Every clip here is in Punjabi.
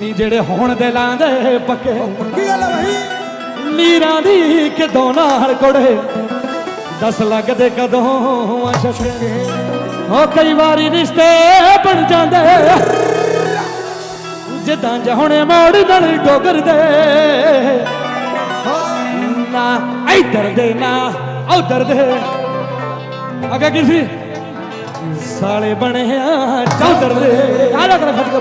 ਨੀ ਜਿਹੜੇ ਹੁਣ ਦੇ ਪੱਕੇ। ਕੀ ਗੱਲ ਭਾਈ ਲੀਰਾਂ ਦੀ ਕਿਦੋਂ ਨਾਲ ਕੋੜੇ। ਦਸ ਲੱਗਦੇ ਕਦੋਂ ਅਸ਼ਕੇ ਹੋ ਕਈ ਵਾਰੀ ਰਿਸ਼ਤੇ ਬਣ ਜਾਂਦੇ। ਜਿੱਦਾਂ ਜਹੁਣੇ ਮੋੜ ਨਾਲ ਡੋਗਰ ਦੇ ਨਾ ਇਧਰ ਦੇ ਨਾ ਉਧਰ ਦੇ। ਅਗਾ ਕਿਸੇ ਸਾਲੇ ਬਣਿਆ ਚੌਧਰ ਦੇ। ਆ ਲੈ ਕਰ ਖੱਟ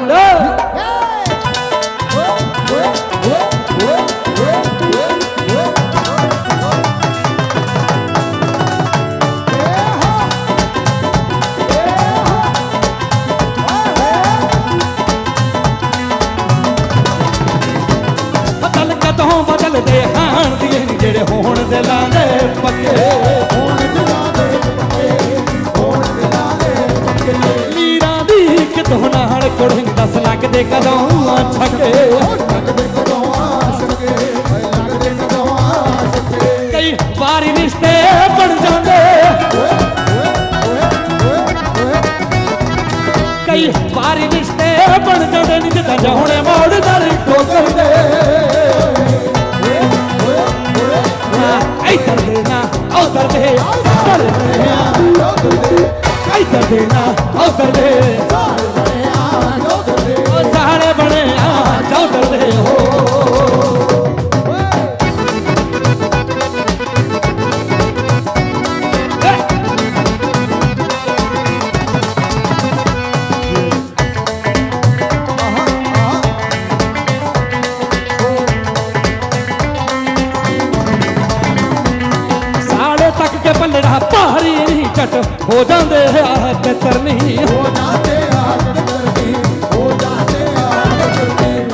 ਕਮੜਾ ਬਦਲਦੇ ਹਾਣ ਦੀਆਂ ਨੀ ਜਿਹੜੇ ਹੋਣ ਦਿਲਾਂ ਦੇ ਪੱਕੇ। ਲੀਰਾਂ ਦੀ ਕਿਦੋਂ ਨਾਲ ਕੁੜੀਆਂ ਦਸ ਲੱਗਦੇ ਕਦੋਂ ਆ ਛੱਕੇ। ਕਈ ਵਾਰੀ ਰਿਸ਼ਤੇ ਬਣ ਜਾਂਦੇ। ਕਈ ਵਾਰੀ ਰਿਸ਼ਤੇ ਬਣ ਜਾਂਦੇ ਨੀ ਜਿੱਦਾਂ ਜਾਉਣੇ ਮੋੜ ਨਾਲ ਟੋਕਰ ਇੱਧਰ ਦੇ ਝਟ ਹੋ ਜਾਂਦੇ ਆ ਤਿੱਤਰ ਨਹੀਂ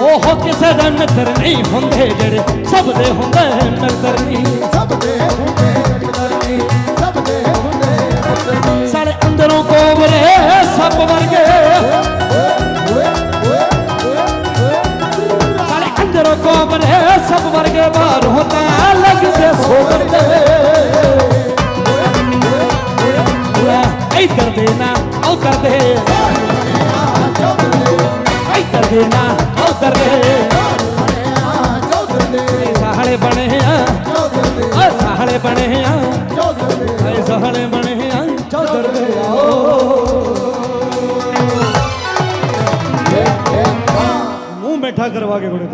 ਉਹ ਕਿਸੇ ਦਾ ਮਿੱਤਰ ਨਹੀਂ ਹੁੰਦੇ ਜਿਹੜੇ ਸਭ ਦੇ ਹੁੰਦੇ ਮਿੱਤਰ ਨਹੀਂ ਸਾਲੇ ਅੰਦਰੋਂ ਕੋਵਰੇ ਸੱਪ ਵਰਗੇ। ਸਾਲੇ ਅੰਦਰੋਂ ਕੋਵਰੇ ਸਭ ਵਰਗੇ ਬਾਹਰ ਹੁੰਦਾ, ਲੱਗਦੇ ਸੋਗੰਦੇ ਇੱਧਰ ਇੱਧਰ ਦੇ ਨਾ ਉੱਧਰ ਦੇ ਸਾਹਲੇ ਬਣੇ ਆ। ਓ ਸਾਹਲੇ ਬਣੇ ਆ। ਏ ਸਾਹਲੇ ਬਣੇ ਆ। ਚੌਧਰ ਦੇ ਆਓ ਮੂੰਹ ਮਿੱਠਾ ਕਰਵਾ ਕੇ ਤੇ।